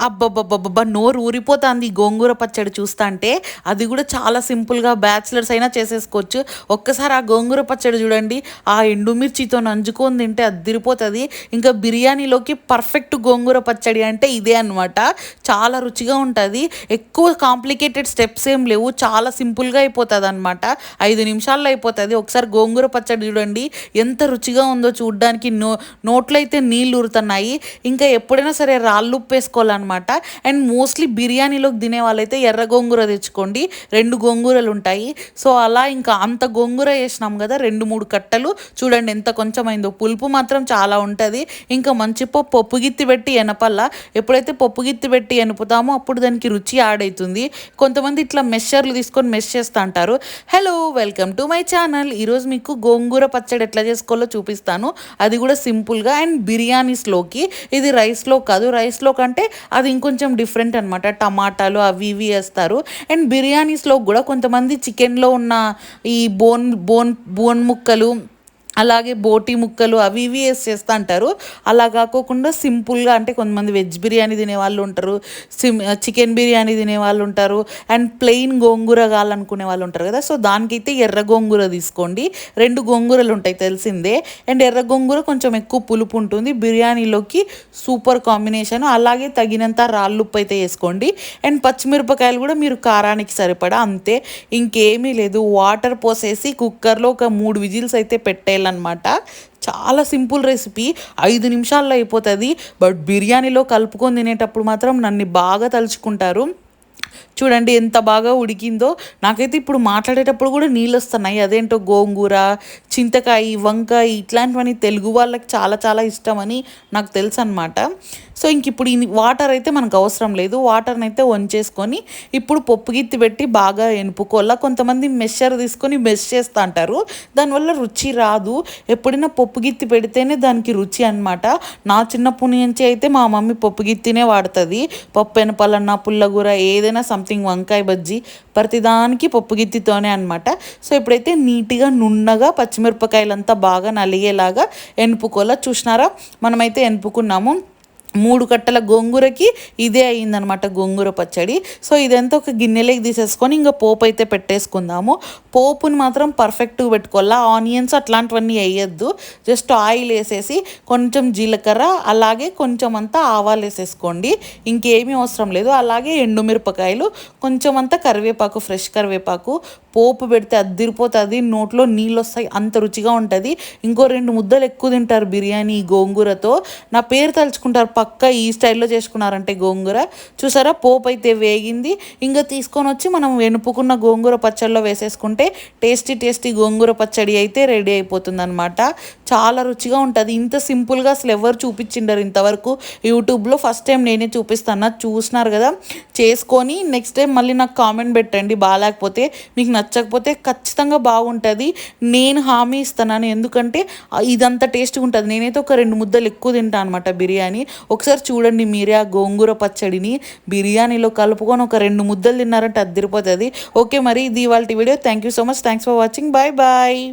అబ్బబ్బబ్బబ్బబ్బా నోరు ఊరిపోతుంది గోంగూర పచ్చడి చూస్తా అంటే. అది కూడా చాలా సింపుల్గా బ్యాచిలర్స్ అయినా చేసేసుకోవచ్చు. ఒక్కసారి ఆ గోంగూర పచ్చడి చూడండి. ఆ ఎండుమిర్చితో నంజుకొని తింటే అదిరిపోతుంది ఇంకా బిర్యానీలోకి పర్ఫెక్ట్ గోంగూర పచ్చడి అంటే ఇదే అనమాట చాలా రుచిగా ఉంటుంది. ఎక్కువ కాంప్లికేటెడ్ స్టెప్స్ ఏం లేవు. చాలా సింపుల్గా అయిపోతుంది అనమాట ఐదు నిమిషాల్లో అయిపోతుంది. ఒకసారి గోంగూర పచ్చడి చూడండి. ఎంత రుచిగా ఉందో చూడడానికి నో నోట్లో అయితే నీళ్ళు ఊరుతున్నాయి. ఇంకా ఎప్పుడైనా సరే రాళ్ళు ఉప్పు వేసుకోవాలన్నమాట అనమాట అండ్ మోస్ట్లీ బిర్యానీలోకి తినే వాళ్ళైతే ఎర్ర గోంగూర తెచ్చుకోండి. రెండు గోంగూరలు ఉంటాయి. సో అలా ఇంకా అంత గోంగూర వేసినాం కదా రెండు మూడు కట్టలు. చూడండి ఎంత కొంచెం అయిందో పులుపు మాత్రం చాలా ఉంటుంది. ఇంకా మంచి పప్పు గిత్తి పెట్టి ఎనపల్ల. ఎప్పుడైతే పప్పు గిత్తి పెట్టి ఎనుపుతామో అప్పుడు దానికి రుచి ఆడవుతుంది కొంతమంది ఇట్లా మెషర్లు తీసుకొని మెష్ చేస్తూ అంటారు. Hello welcome to my channel ఈరోజు మీకు గోంగూర పచ్చడి ఎట్లా చేసుకోవాలో చూపిస్తాను. అది కూడా సింపుల్గా అండ్ బిర్యానీస్లోకి. ఇది రైస్లో కాదు. రైస్లో కంటే అది ఇంకొంచెం డిఫరెంట్ అనమాట టమాటాలు అవి ఇవి వేస్తారు. అండ్ బిర్యానీస్లో కూడా కొంతమంది చికెన్లో ఉన్న ఈ బోన్ బోన్ బోన్ ముక్కలు అలాగే బోటి ముక్కలు అవి ఇవి వేసి చేస్తూ అంటారు. అలా కాకోకుండా సింపుల్గా అంటే కొంతమంది వెజ్ బిర్యానీ తినే వాళ్ళు ఉంటారు సిమ్ చికెన్ బిర్యానీ తినే వాళ్ళు ఉంటారు అండ్ ప్లెయిన్ గోంగూర కావాలనుకునే వాళ్ళు ఉంటారు కదా. సో దానికైతే ఎర్ర గోంగూర తీసుకోండి. రెండు గోంగూరలు ఉంటాయి తెలిసిందే. అండ్ ఎర్ర గోంగూర కొంచెం ఎక్కువ పులుపు ఉంటుంది. బిర్యానీలోకి సూపర్ కాంబినేషన్. అలాగే తగినంత రాళ్ళుప్పు అయితే వేసుకోండి. అండ్ పచ్చిమిరపకాయలు కూడా మీరు కారానికి సరిపడా అంతే. ఇంకేమీ లేదు. వాటర్ పోసేసి కుక్కర్లో ఒక మూడు విజిల్స్ అయితే పెట్టేయాలి అనమాట చాలా సింపుల్ రెసిపీ. ఐదు నిమిషాల్లో అయిపోతుంది. బట్ బిర్యానీలో కలుపుకొని తినేటప్పుడు మాత్రం నన్ను బాగా తలుచుకుంటారు. చూడండి ఎంత బాగా ఉడికిందో. నాకైతే ఇప్పుడు మాట్లాడేటప్పుడు కూడా నీళ్ళు వస్తున్నాయి. అదేంటో గోంగూర చింతకాయ వంకాయ ఇట్లాంటివన్నీ తెలుగు వాళ్ళకి చాలా చాలా ఇష్టం అని నాకు తెలుసు అనమాట సో ఇంక ఇప్పుడు వాటర్ అయితే మనకు అవసరం లేదు. వాటర్ని అయితే వంచేసుకొని ఇప్పుడు పప్పు గిత్తి పెట్టి బాగా ఎనుపుకోవాలా. కొంతమంది మెషర్ తీసుకొని మెష్ చేస్తా అంటారు. దానివల్ల రుచి రాదు. ఎప్పుడైనా పప్పు గిత్తి పెడితేనే దానికి రుచి అనమాట నా చిన్నప్పటి నుంచి అయితే మా మమ్మీ పప్పు గిత్తినే వాడుతుంది. పప్పు ఎనపాలన్నా పుల్లగూర ఏదైనా సంథింగ్ వంకాయ బజ్జీ ప్రతిదానికి పప్పు గిత్తితోనే అనమాట సో ఇప్పుడైతే నీట్గా నున్నగా పచ్చిమిరపకాయలంతా బాగా నలిగేలాగా ఎనుపుకోవాలా? చూసినారా? మనమైతే ఎనుపుకున్నాము. మూడు కట్టల గోంగూరకి ఇదే అయిందనమాట గోంగూర పచ్చడి. సో ఇదంతా ఒక గిన్నెలోకి తీసేసుకొని ఇంకా పోపు అయితే పెట్టేసుకుందాము. పోపుని మాత్రం పర్ఫెక్ట్గా పెట్టుకోవాలా? ఆనియన్స్ అట్లాంటివన్నీ వేయద్దు. జస్ట్ ఆయిల్ వేసేసి కొంచెం జీలకర్ర అలాగే కొంచెం అంతా ఆవాలు వేసేసుకోండి. ఇంకేమీ అవసరం లేదు. అలాగే ఎండుమిరపకాయలు కొంచెం అంతా కరివేపాకు ఫ్రెష్ కరివేపాకు. పోపు పెడితే అద్దిరిపోతుంది నోట్లో నీళ్ళు వస్తాయి. అంత రుచిగా ఉంటుంది. ఇంకో రెండు ముద్దలు ఎక్కువ తింటారు బిర్యానీ గోంగూరతో. నా పేరు తలుచుకుంటారు పక్క ఈ స్టైల్లో చేసుకున్నారంటే గోంగూర. చూసారా? పోపు అయితే వేగింది. ఇంకా తీసుకొని వచ్చి మనం వెనుపుకున్న గోంగూర పచ్చడిలో వేసేసుకుంటే టేస్టీ టేస్టీ గోంగూర పచ్చడి అయితే రెడీ అయిపోతుంది అనమాట చాలా రుచిగా ఉంటుంది. ఇంత సింపుల్గా అసలు ఎవరు చూపించిండరు ఇంతవరకు. యూట్యూబ్లో ఫస్ట్ టైం నేనే చూపిస్తాను. చూసినారు కదా? చేసుకొని నెక్స్ట్ టైం మళ్ళీ నాకు కామెంట్ పెట్టండి. బాగాలేకపోతే మీకు నచ్చకపోతే ఖచ్చితంగా బాగుంటుంది. నేను హామీ ఇస్తున్నాను ఎందుకంటే ఇదంతా టేస్ట్గా ఉంటుంది. నేనైతే ఒక రెండు ముద్దలు ఎక్కువ తింటాను అనమాట బిర్యానీ. ఒకసారి చూడండి మీరే ఆ గోంగూర పచ్చడిని బిర్యానీలో కలుపుకొని ఒక రెండు ముద్దలు తిన్నారంటే అద్దరిపోతుంది. ఓకే మరి ఇది ఇవాళ video. Thank you so much thanks for watching bye bye